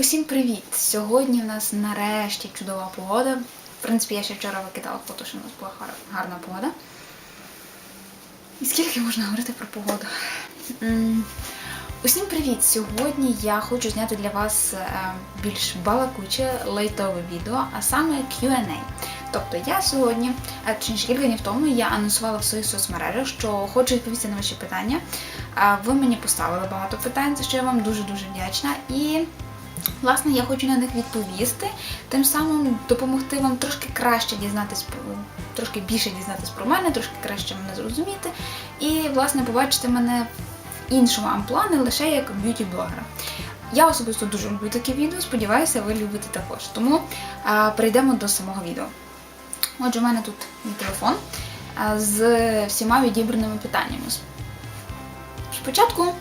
Усім привіт! Сьогодні в нас нарешті чудова погода. В принципі, я ще вчора викидала фото, що в нас була гарна погода. І скільки можна говорити про погоду? Усім привіт! Сьогодні я хочу зняти для вас е, більш балакуче лейтове відео, а саме Q&A. Тобто я сьогодні, е, чи кілька днів тому, я анонсувала в своїх соцмережах, що хочу відповісти на ваші питання. Ви мені поставили багато питань, за що я вам дуже-дуже вдячна. І Власне, я хочу на них відповісти, тим самим допомогти вам трошки краще дізнатись трошки більше дізнатись про мене, трошки краще мене зрозуміти, і власне побачити мене в іншому амплуа, не лише як б'юті-блогера. Я особисто дуже люблю такі відео, сподіваюся, ви любите також. Тому а, перейдемо до самого відео. Отже, у мене тут мій телефон з всіма відібраними питаннями. Спочатку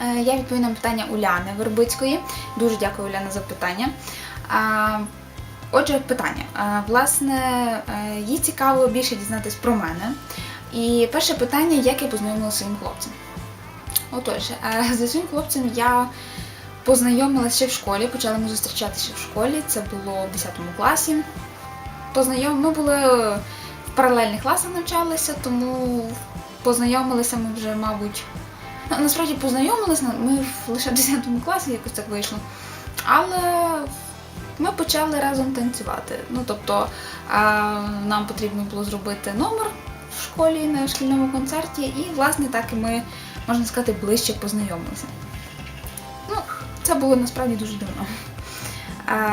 Я відповім на питання Уляни Вербицької. Дуже дякую, Уляна, за питання. Отже, питання. Власне, е, їй цікаво більше дізнатись про мене. І перше питання, як я познайомилася своїм хлопцем. Отож, е, зі своїм хлопцем я познайомилася ще в школі, почали ми зустрічатися в школі, це було в 10 класі. Познайом... Ми були в паралельних класах навчалися, тому познайомилися ми вже, мабуть, насправді познайомилися ми лише в 10 класі, якось так вийшло. Але ми почали разом танцювати. Ну, тобто нам потрібно було зробити номер в школі на шкільному концерті, і, власне, так і ми, можна сказати, ближче познайомилися. Ну, це було насправді дуже давно.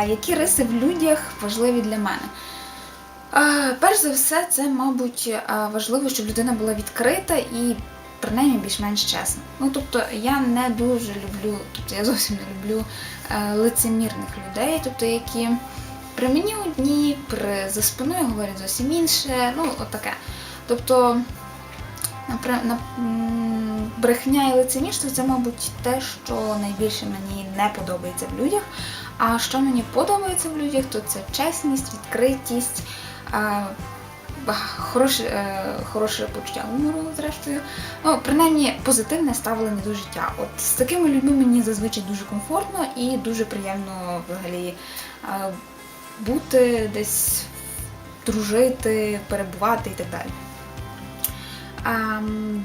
Які риси в людях важливі для мене? Перш за все, це, мабуть, важливо, щоб людина була відкрита і принаймні більш-менш чесна. Ну тобто я не дуже люблю, тобто я зовсім не люблю е, лицемірних людей, тобто які при мені одні, при за спиною говорять зовсім інше, ну от таке. Тобто на, брехня і лицемірство це, мабуть, те, що найбільше мені не подобається в людях. А що мені подобається в людях, то це чесність, відкритість. Е, Хороше, е, хороше почуття гумору, зрештою. Ну, принаймні, позитивне ставлення до життя. От з такими людьми мені зазвичай дуже комфортно і дуже приємно взагалі е, бути десь, дружити, перебувати і так далі. А,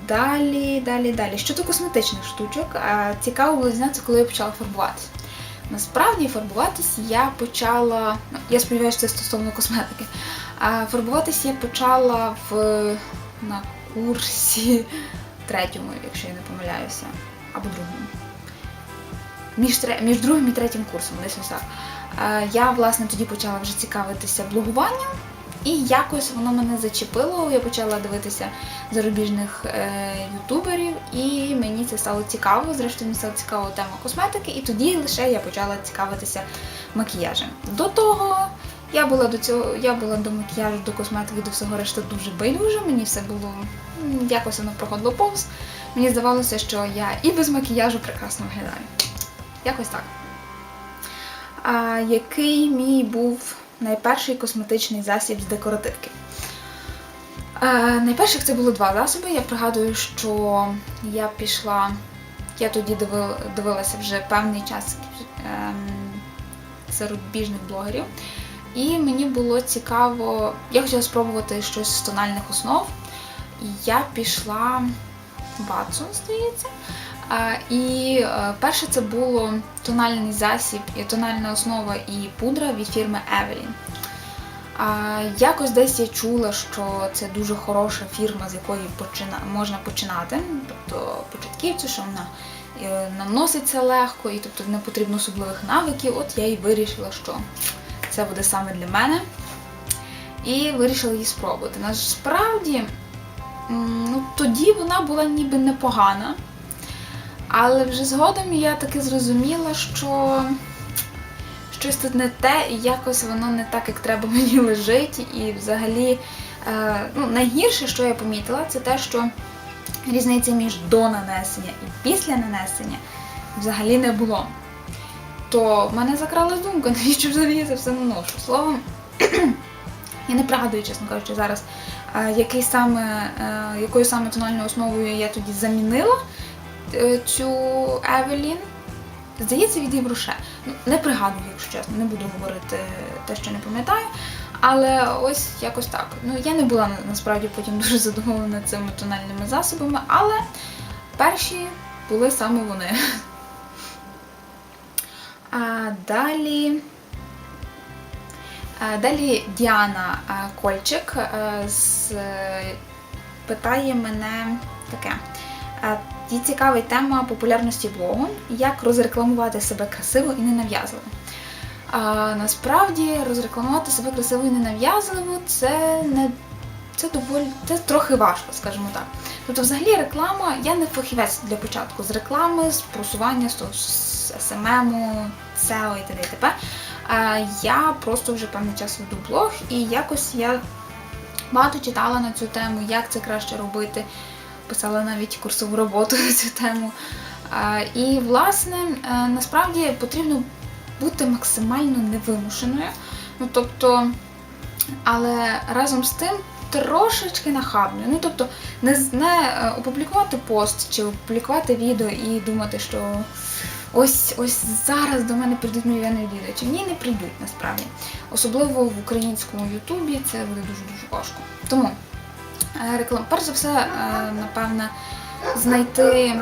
далі, далі, далі. Щодо косметичних штучок, а, цікаво було дізнатися, коли я почала фарбуватися. Насправді фарбуватись я почала, ну, я сподіваюся, це стосовно косметики. А фарбуватись я почала в, на курсі третьому, якщо я не помиляюся, або другому. Між, між другим і третім курсом, десь ось. Я, власне, тоді почала вже цікавитися блогуванням, і якось воно мене зачепило. Я почала дивитися зарубіжних е, ютуберів, і мені це стало цікаво. Зрештою, мені стала цікава тема косметики, і тоді лише я почала цікавитися макіяжем. До того я була до цього, я була до макіяжу, до косметики, до всього решти дуже байдуже. Мені все було якось воно проходило повз. Мені здавалося, що я і без макіяжу прекрасно виглядаю. Якось так. А який мій був найперший косметичний засіб з декоративки? А, найперших це було два засоби. Я пригадую, що я пішла, я тоді дивилася вже певний час ем, зарубіжних блогерів. І мені було цікаво, я хотіла спробувати щось з тональних основ. Я пішла в Watson, здається. І е, перше це було тональний засіб, тональна основа і пудра від фірми Evelyn. Якось десь я чула, що це дуже хороша фірма, з якої почина... можна починати, тобто початківцю, що вона е, наноситься легко і тобто не потрібно особливих навиків. От я і вирішила, що це буде саме для мене. І вирішила її спробувати. Насправді, ну, тоді вона була ніби непогана. Але вже згодом я таки зрозуміла, що щось тут не те, і якось воно не так, як треба мені лежить. І взагалі, е, ну, найгірше, що я помітила, це те, що різниці між до нанесення і після нанесення взагалі не було. То в мене закралась думка, навіщо взагалі я це все наношу. Словом, я не пригадую, чесно кажучи, зараз, е, який саме, е, якою саме тональною основою я тоді замінила е, цю Евелін. Здається, від Євроше. Ну, не пригадую, якщо чесно, не буду говорити те, що не пам'ятаю. Але ось якось так. Ну, я не була насправді потім дуже задоволена цими тональними засобами, але перші були саме вони. А далі. Далі Діана Кольчик з, питає мене таке. Їй цікавить тема популярності блогу, як розрекламувати себе красиво і ненав'язливо. А, насправді розрекламувати себе красиво і ненав'язливо це не це доволі це трохи важко, скажімо так. Тобто, взагалі, реклама, я не фахівець для початку з реклами, з просування, з СММу, SEO і т.д. і т.п. Я просто вже певний час веду блог, і якось я багато читала на цю тему, як це краще робити. Писала навіть курсову роботу на цю тему. І, власне, е, насправді потрібно бути максимально невимушеною. Ну, тобто, але разом з тим трошечки нахабною. Ну, тобто, не, не е, опублікувати пост чи опублікувати відео і думати, що ось ось зараз до мене прийдуть мільйони відвідувачів. Ні, не прийдуть насправді. Особливо в українському Ютубі це буде дуже дуже важко. Тому е, реклам, перш за все, е, напевне, знайти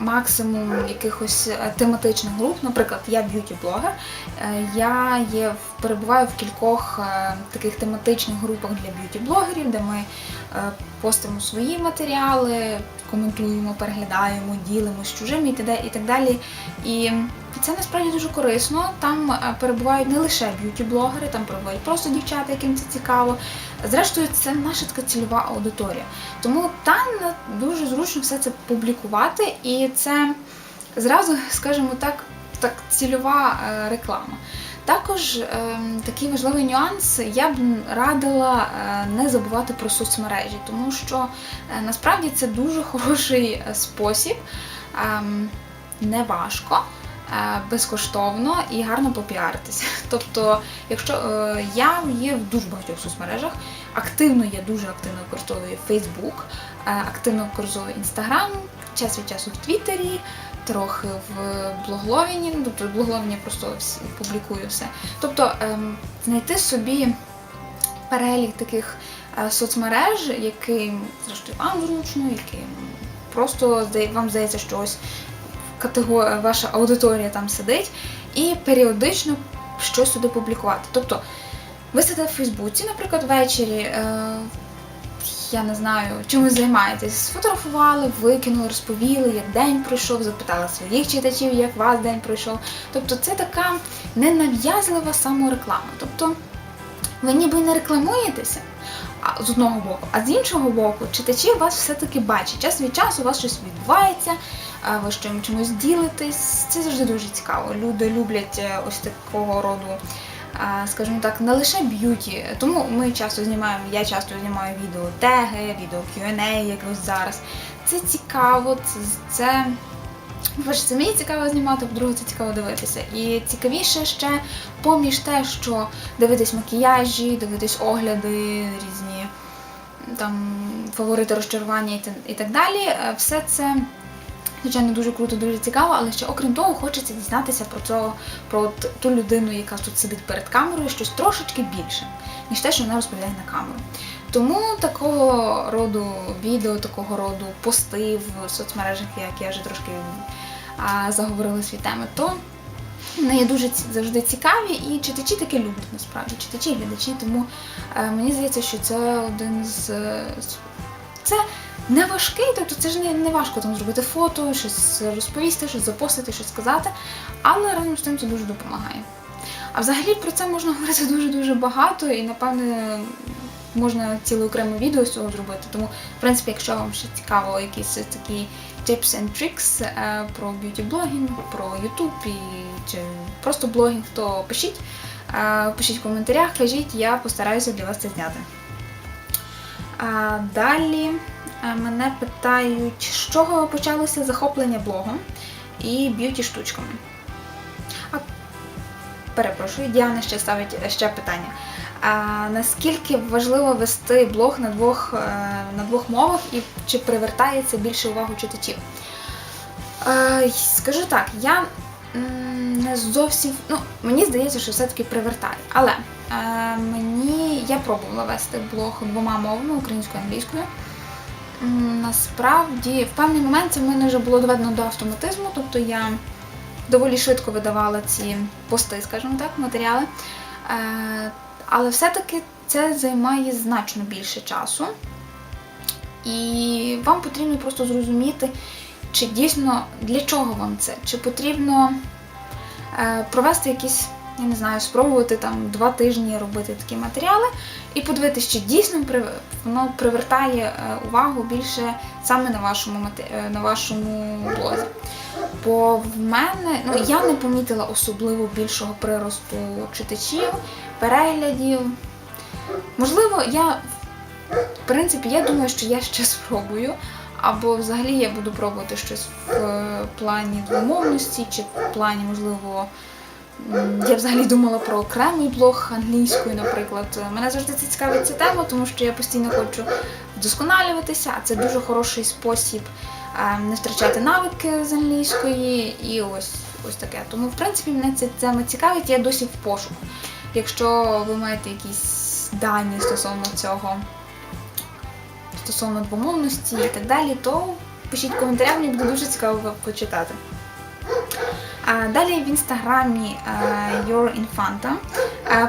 максимум якихось е, тематичних груп. Наприклад, я б'юті-блогер. Е, Я є перебуваю в кількох е, таких тематичних групах для б'юті-блогерів, де ми постимо свої матеріали, коментуємо, переглядаємо, ділимося з чужими і так далі. І це насправді дуже корисно. Там е, перебувають не лише б'юті-блогери, там перебувають просто дівчата, яким це цікаво. Зрештою, це наша така цільова аудиторія. Тому там е, дуже зручно все це публікувати, і це зразу, скажімо так, так цільова е, реклама. Також е, такий важливий нюанс, я б радила не забувати про соцмережі, тому що насправді це дуже хороший спосіб, е, не важко. Е, Безкоштовно і гарно попіаритися. Тобто, якщо е, я є в дуже багатьох соцмережах, активно я дуже активно використовую Facebook, е, активно використовую Instagram, час від часу в Твіттері, трохи в блогловіні, ну, тобто в блогловіні просто публікую все. Тобто ем, знайти собі перелік таких соцмереж, яким зрештою вам зручно, яким просто вам здається, що ось категорія, ваша аудиторія там сидить, і періодично щось сюди публікувати. Тобто ви сидите в Фейсбуці, наприклад, ввечері. Е, я не знаю, чимось займаєтесь, сфотографували, викинули, розповіли, як день пройшов, запитали своїх читачів, як вас день пройшов. Тобто це така ненав'язлива самореклама. Тобто ви ніби не рекламуєтеся з одного боку, а з іншого боку, читачі вас все-таки бачать. Час від часу у вас щось відбувається, а, ви чим чимось ділитесь. Це завжди дуже цікаво. Люди люблять е, ось такого роду скажімо так, не лише б'юті. Тому ми часто знімаємо, я часто знімаю відео теги, відео Q&A, як ось зараз. Це цікаво, це, це по-перше, це мені цікаво знімати, по-друге, це цікаво дивитися. І цікавіше ще поміж те, що дивитись макіяжі, дивитись огляди, різні там фаворити розчарування і, так далі. е, Все це. Звичайно, дуже круто, дуже цікаво, але ще окрім того, хочеться дізнатися про цього, про ту людину, яка тут сидить перед камерою, щось трошечки більше, ніж те, що вона розповідає на камеру. Тому такого роду відео, такого роду пости в соцмережах, як я вже трошки заговорила свої теми, то вони дуже завжди цікаві, і читачі таки люблять насправді, читачі і глядачі. Тому е, мені здається, що це один е, з- Це не важкий, тобто це ж не, не важко там зробити фото, щось розповісти, щось запостити, щось сказати, але разом з тим це дуже допомагає. А взагалі про це можна говорити дуже-дуже багато, і напевне можна ціле окреме відео з цього зробити. Тому, в принципі, якщо вам ще цікаво якісь такі tips and tricks е, про б'юті-блогінг, про YouTube і, чи просто блогінг, то пишіть. Е, Пишіть в коментарях, кажіть, я постараюся для вас це зняти. Далі е, мене питають, з чого почалося захоплення блогом і б'юті штучками. А, перепрошую, Діана ще ставить ще питання. А, наскільки важливо вести блог на двох, е, на двох мовах і чи привертає це більше увагу читачів? Е, скажу так, я не зовсім. Ну, мені здається, що все-таки привертає. Але е, мені я пробувала вести блог двома мовами українською і англійською. Насправді, в певний момент це в мене вже було доведено до автоматизму, тобто я доволі швидко видавала ці пости, скажімо так, матеріали. Але все-таки це займає значно більше часу. І вам потрібно просто зрозуміти, чи дійсно для чого вам це? Чи потрібно е, провести якісь, я не знаю, спробувати там два тижні робити такі матеріали і подивитися, чи дійсно воно привертає е, увагу більше саме на вашому е, на вашому блозі. Бо в мене ну я не помітила особливо більшого приросту читачів, переглядів. Можливо, я в принципі я думаю, що я ще спробую. Або взагалі я буду пробувати щось в е, плані двомовності, чи в плані, можливо, я взагалі думала про окремий блог англійською, наприклад. Мене завжди це цікавить ця тема, тому що я постійно хочу вдосконалюватися, а це дуже хороший спосіб не втрачати навики з англійської і ось ось таке. Тому, в принципі, мене ця тема цікавить, я досі в пошуку. Якщо ви маєте якісь дані стосовно цього, стосовно двомовності і так далі, то пишіть в коментарях, мені буде дуже цікаво почитати. Далі в інстаграмі Your Infanta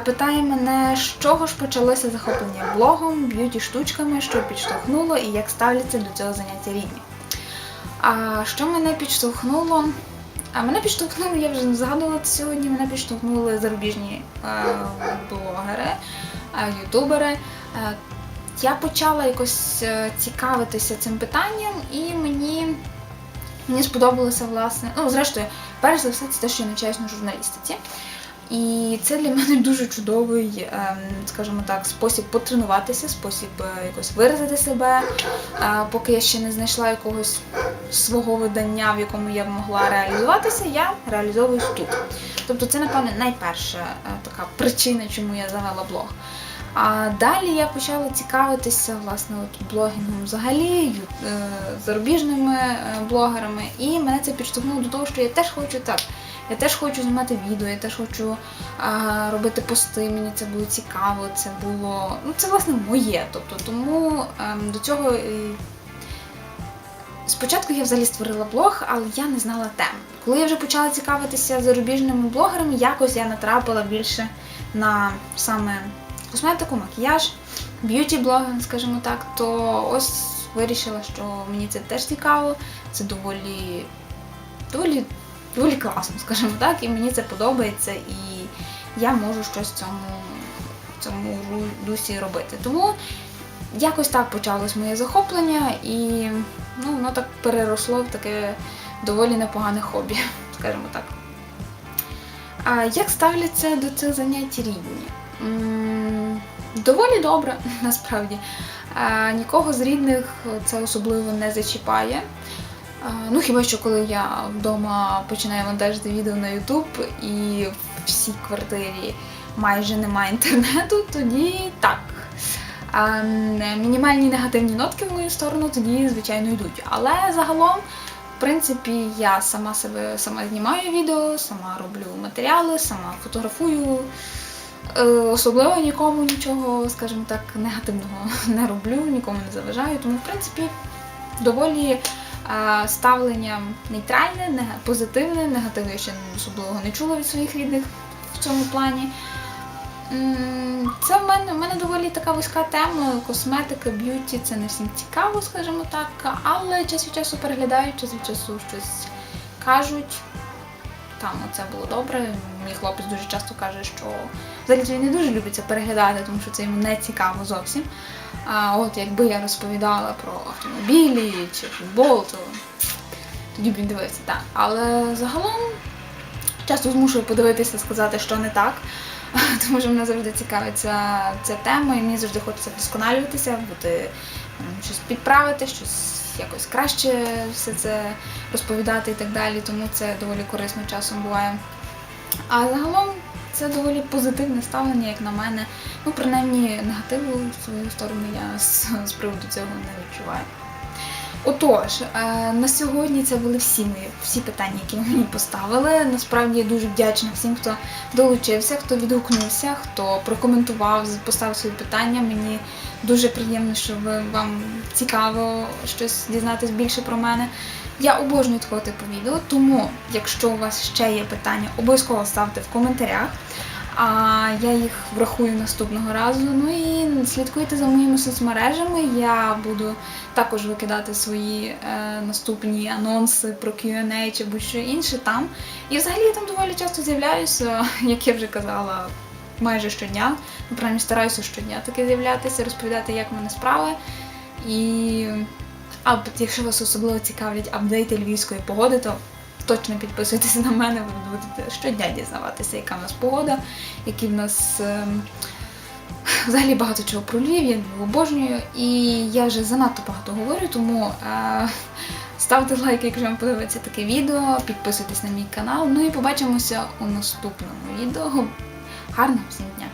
питає мене, з чого ж почалося захоплення блогом, б'юті штучками, що підштовхнуло і як ставляться до цього заняття рідні. А що мене підштовхнуло? А мене підштовхнули, я вже не згадувала сьогодні, мене підштовхнули зарубіжні блогери, ютубери. Я почала якось е, цікавитися цим питанням, і мені, мені сподобалося, власне, ну, зрештою, перш за все, це те, що я навчаюсь на журналістиці. І це для мене дуже чудовий, ем, скажімо так, спосіб потренуватися, спосіб е, якось виразити себе, Е, поки я ще не знайшла якогось свого видання, в якому я б могла реалізуватися, я реалізовуюсь тут. Тобто це, напевне, найперша е, така причина, чому я завела блог. А далі я почала цікавитися власне от блогінгом взагалі, е, зарубіжними е, блогерами, і мене це підштовхнуло до того, що я теж хочу так. Я теж хочу знімати відео, я теж хочу а, робити пости, мені це було цікаво, це було. Ну, це власне моє. Тобто, тому ем, до цього. Спочатку я взагалі створила блог, але я не знала тем. Коли я вже почала цікавитися зарубіжними блогерами, якось я натрапила більше на саме косметику, макіяж, б'юті-блогинг, скажімо так, то ось вирішила, що мені це теж цікаво, це доволі, доволі, доволі класно, скажімо так, і мені це подобається, і я можу щось в цьому, в цьому дусі робити. Тому якось так почалось моє захоплення, і ну, воно так переросло в таке доволі непогане хобі, скажімо так. А як ставляться до цих занять рідні? Доволі добре, насправді. Нікого з рідних це особливо не зачіпає. Ну, хіба що коли я вдома починаю монтажити відео на YouTube і в всій квартирі майже немає інтернету, тоді так. Мінімальні негативні нотки в мою сторону тоді, звичайно, йдуть. Але загалом, в принципі, я сама себе сама знімаю відео, сама роблю матеріали, сама фотографую. Е, Особливо нікому нічого, скажімо так, негативного не роблю, нікому не заважаю. Тому, в принципі, доволі е, ставлення нейтральне, позитивне, негативу я ще особливо не чула від своїх рідних в цьому плані. Це в мене, в мене доволі така вузька тема. Косметика, б'юті це не всім цікаво, скажімо так, але час від часу переглядають, час від часу щось кажуть. Там це було добре. Мій хлопець дуже часто каже, що взагалі він не дуже любить це переглядати, тому що це йому не цікаво зовсім. А от якби я розповідала про автомобілі чи футбол, то тоді б він дивився так. Але загалом часто змушую подивитися, сказати, що не так. Тому що мене завжди цікавить ця, ця тема, і мені завжди хочеться вдосконалюватися, бути щось підправити, щось якось краще все це розповідати і так далі. Тому це доволі корисно часом буває. А загалом це доволі позитивне ставлення, як на мене. Ну, принаймні, негативу в свою сторону я з, з приводу цього не відчуваю. Отож, е, на сьогодні це були всі мої всі питання, які мені поставили. Насправді я дуже вдячна всім, хто долучився, хто відгукнувся, хто прокоментував, поставив свої питання. Мені дуже приємно, що ви вам цікаво щось дізнатись більше про мене. Я обожнюю такого типу відео, тому якщо у вас ще є питання, обов'язково ставте в коментарях. А я їх врахую наступного разу. Ну і слідкуйте за моїми соцмережами. Я буду також викидати свої е, наступні анонси про Q&A чи будь-що інше там. І взагалі я там доволі часто з'являюся, як я вже казала, майже щодня. Ну, принаймні стараюся щодня таки з'являтися, розповідати, як в мене справи. І а якщо вас особливо цікавлять апдейти львівської погоди, то точно підписуйтесь на мене, ви будете щодня дізнаватися, яка в нас погода, які в нас. ем, Взагалі багато чого про Львів, я Львів обожнюю, і я вже занадто багато говорю, тому е, ставте лайк, якщо вам подобається таке відео, підписуйтесь на мій канал. Ну і побачимося у наступному відео. Гарного всім дня!